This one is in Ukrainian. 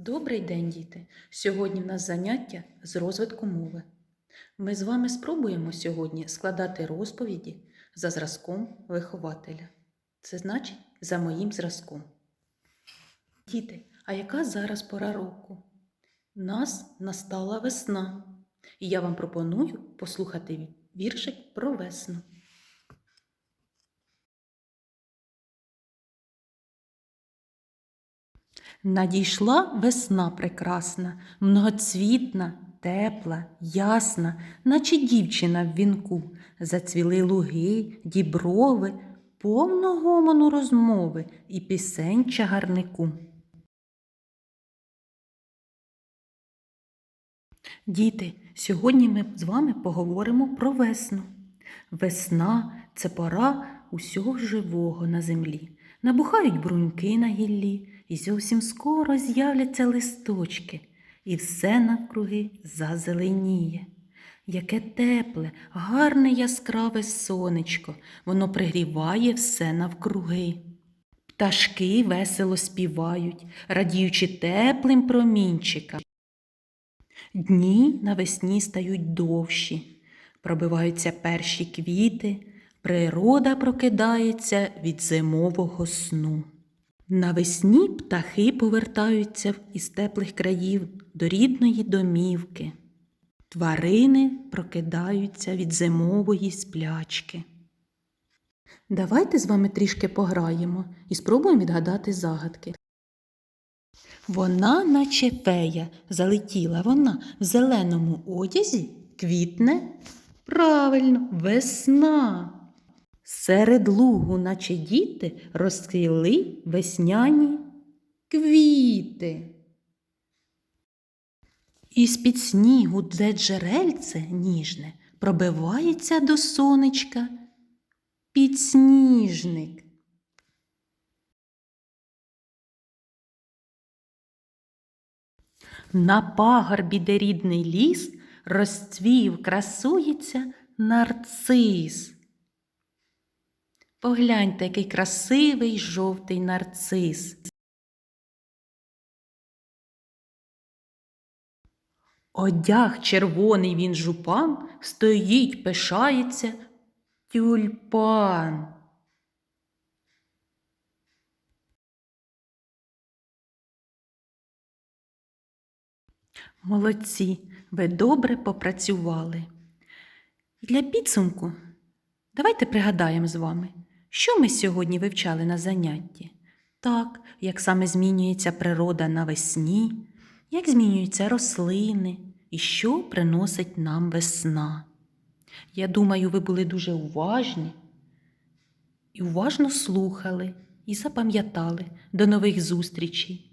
Добрий день, діти! Сьогодні в нас заняття з розвитку мови. Ми з вами спробуємо сьогодні складати розповіді за зразком вихователя. Це значить за моїм зразком. Діти, а яка зараз пора року? Нас настала весна, і я вам пропоную послухати віршик про весну. Надійшла весна прекрасна, многоцвітна, тепла, ясна, наче дівчина в вінку, зацвіли луги, діброви, повно гомону розмови і пісень чагарнику. Діти, сьогодні ми з вами поговоримо про весну. Весна це пора усього живого на землі. Набухають бруньки на гіллі, і зовсім скоро з'являться листочки, і все навкруги зазеленіє. Яке тепле, гарне яскраве сонечко, воно пригріває все навкруги. Пташки весело співають, радіючи теплим промінчикам. Дні навесні стають довші, пробиваються перші квіти, природа прокидається від зимового сну. Навесні птахи повертаються із теплих країв до рідної домівки. Тварини прокидаються від зимової сплячки. Давайте з вами трішки пограємо і спробуємо відгадати загадки. Вона, наче фея, залетіла вона в зеленому одязі, квітне. Правильно, весна. Серед лугу, наче діти, розквіли весняні квіти. Із-під снігу, де джерельце ніжне, пробивається до сонечка підсніжник. На пагорбі, де рідний ліс, розцвів, красується нарцис. Погляньте, який красивий жовтий нарцис. Одяг червоний він жупан, стоїть, пишається тюльпан. Молодці, ви добре попрацювали. Для підсумку давайте пригадаємо з вами, що ми сьогодні вивчали на занятті. Так, як саме змінюється природа навесні, як змінюються рослини і що приносить нам весна. Я думаю, ви були дуже уважні і уважно слухали і запам'ятали. До нових зустрічей!